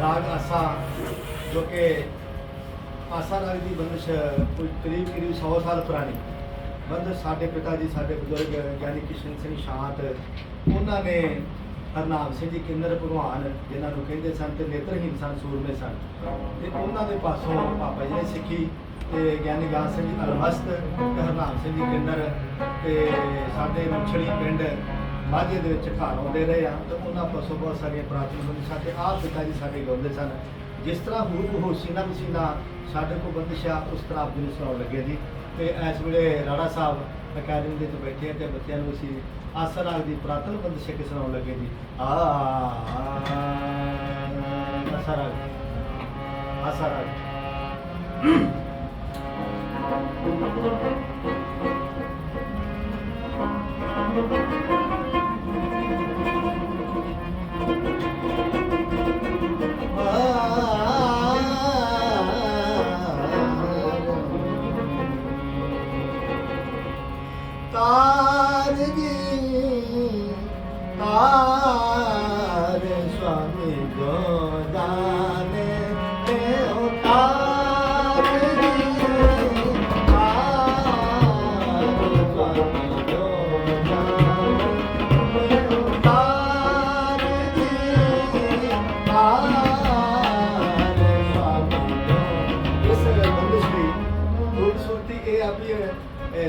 ਰਾਗ ਆਸਾ, ਜੋ ਕਿ ਆਸਾ ਰਾਗ ਦੀ ਬੰਦਿਸ਼ ਕੋਈ ਕਰੀਬ ਕਰੀਬ 100 ਸਾਲ ਪੁਰਾਣੀ। ਬੰਦਿਸ਼ ਸਾਡੇ ਪਿਤਾ ਜੀ, ਸਾਡੇ ਬਜ਼ੁਰਗ ਗਿਆਨੀ ਕਿਸ਼ਨ ਸਿੰਘ ਸ਼ਾਂਤ, ਉਹਨਾਂ ਨੇ ਹਰਨਾਮ ਸਿੰਘ ਜੀ ਕਿੰਨਰ ਭਗਵਾਨ, ਜਿਨ੍ਹਾਂ ਨੂੰ ਕਹਿੰਦੇ ਸਨ ਤੇ ਨੇਤਰਹੀਨ ਸਨ, ਸੂਰਮੇ ਸਨ। ਤੇ ਉਹਨਾਂ ਦੇ ਪਾਸੋਂ ਪਾਪਾ ਜੀ ਨੇ ਸਿੱਖੀ ਤੇ ਗਿਆਨੀ ਗਾਸ ਸਿੰਘ ਜੀ ਅਲਮਸਤ ਤੇ ਹਰਨਾਮ ਸਿੰਘ ਜੀ ਕਿੰਨਰ ਤੇ ਸਾਡੇ ਮੁਛੜੀ ਪਿੰਡ ਮਾਝੇ ਦੇ ਵਿੱਚ ਘਰ ਆਉਂਦੇ ਰਹੇ ਆ ਤੇ ਉਹਨਾਂ ਪਾਸੋਂ ਬਹੁਤ ਸਾਰੀਆਂ ਪ੍ਰਾਰਥਨਾ ਹੁੰਦੀ ਸਾਡੇ ਆਪ ਪਿਤਾ ਜੀ ਸਾਡੇ ਗਾਉਂਦੇ ਸਨ। ਜਿਸ ਤਰ੍ਹਾਂ ਹੂ ਹੋ ਸੀਨਾ ਪਸੀਨਾ ਸਾਡੇ ਕੋਲ ਬੰਦਿਸ਼ਾ ਉਸ ਤਰ੍ਹਾਂ ਆਪ ਜੀ ਨੂੰ ਸੁਣਾਉਣ ਲੱਗੇ ਜੀ। ਤੇ ਇਸ ਵੇਲੇ ਰਾੜਾ ਸਾਹਿਬ ਅਕੈਡਮੀ ਦੇ ਵਿੱਚ ਬੈਠੇ ਆ ਤੇ ਬੱਚਿਆਂ ਨੂੰ ਅਸੀਂ ਆਸਰ ਰਾਗ ਦੀ ਪ੍ਰਾਤਨ ਬੰਦਿਸ਼ ਕੇ ਸੁਣਾਉਣ ਲੱਗੇ ਜੀ। ਆ ਆਸਰ ਰਾਗ ਆਸਰ ਰਾਗ।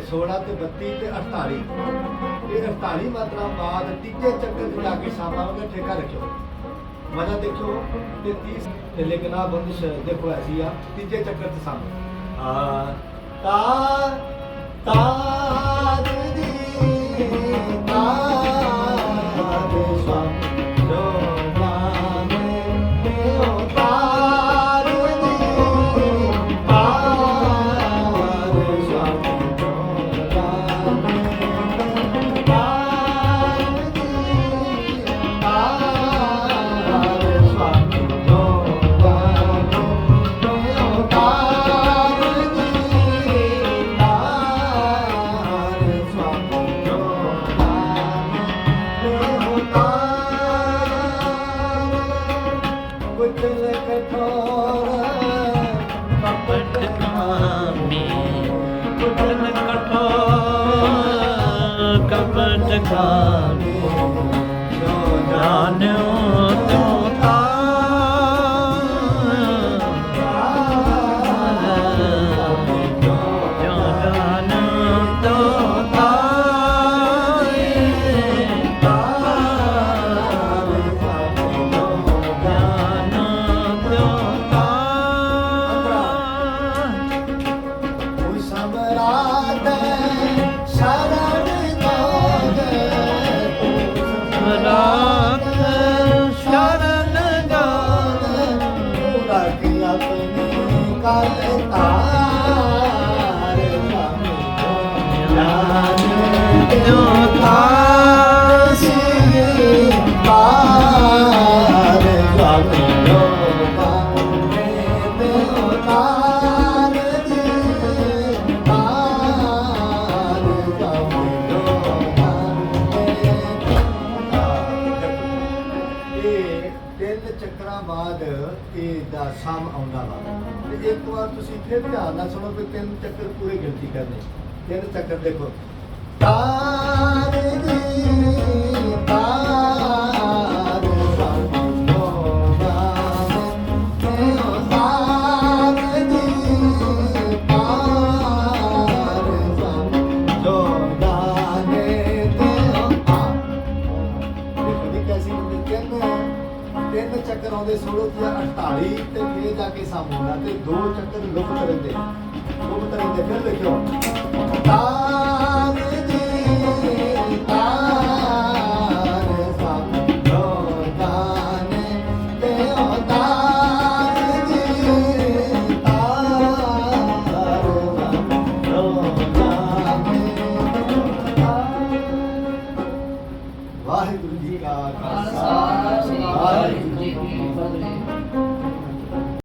16 ਤੇ 32 ਤੇ 48 ਇਹ 48 ਮਾਤਰਾ ਬਾਅਦ ਤੀਜੇ ਚੱਕਰ 'ਚ ਜਾ ਕੇ ਸਾਮਾਂਗੇ ਠੇਕਾ ਰੱਖਿਓ। ਮਜ਼ਾ ਦੇਖਿਓ ਤੇ 30 ਤੇ ਲੇਕਿਨ ਆ ਬੰਦਿਸ਼ ਦੇਖੋ ਐਸੀ ਆ ਤੀਜੇ ਚੱਕਰ 'ਚ ਸਾਮ ਆ ਤਾ ਤਾਰ Lord. ਪੂਰਾ ਕੀ ਆਪਣੀ ਕਾਲ ਤਾਰ। ਸਾਮੀ ਜੋ ਤਾਸੀ ਤਿੰਨ ਚੱਕਰਾਂ ਬਾਅਦ ਇਹ ਦਾ ਸਮ ਆਉਂਦਾ ਵਾ। ਤੇ ਇੱਕ ਵਾਰ ਤੁਸੀਂ ਫਿਰ ਧਿਆਨ ਨਾਲ ਸੁਣੋ ਕਿ ਤਿੰਨ ਚੱਕਰ ਪੂਰੇ ਗਿਣਤੀ ਕਰਨੇ। ਤਿੰਨ ਚੱਕਰ ਦੇਖੋ। ਤਾਰ ਤਿੰਨ ਚੱਕਰ ਆਉਂਦੇ 16 ਤੇ ਫੇਰ ਜਾ ਕੇ ਸਾਹਮਣਾ ਤੇ ਦੋ ਚੱਕਰ ਲੁਕਤ ਰਹਿੰਦੇ ਲੁਕਤ ਰਹਿੰਦੇ ਫਿਰ ਦੇਖਿਓ।